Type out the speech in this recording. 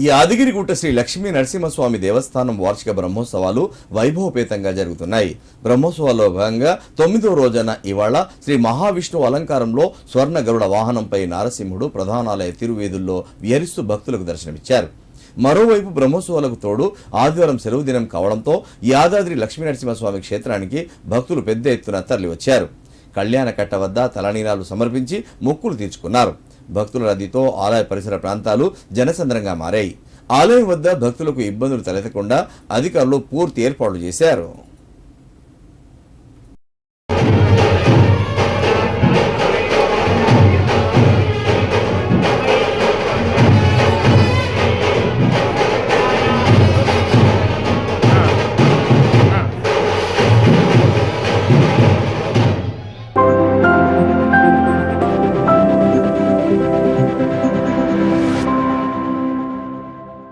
ఈ యాదగిరిగుట్ట శ్రీ లక్ష్మీ నరసింహస్వామి దేవస్థానం వార్షిక బ్రహ్మోత్సవాలు వైభవపేతంగా జరుగుతున్నాయి. బ్రహ్మోత్సవాల్లో భాగంగా తొమ్మిదో రోజున ఇవాళ శ్రీ మహావిష్ణువు అలంకారంలో స్వర్ణ గరుడ వాహనంపై నారసింహుడు ప్రధానాలయ తిరువేదుల్లో విహరిస్తూ భక్తులకు దర్శనమిచ్చారు. మరోవైపు బ్రహ్మోత్సవాలకు తోడు ఆదివారం సెలవు దినం కావడంతో యాదాద్రి లక్ష్మీ నరసింహస్వామి క్షేత్రానికి భక్తులు పెద్ద ఎత్తున తరలివచ్చారు. కళ్యాణ కట్ట వద్ద తలనీలాలు సమర్పించి మొక్కులు తీర్చుకున్నారు. భక్తుల రద్దీతో ఆలయ పరిసర ప్రాంతాలు జనసంద్రంగా మారాయి. ఆలయం వద్ద భక్తులకు ఇబ్బందులు తలెత్తకుండా అధికారులు పూర్తి ఏర్పాట్లు చేశారు.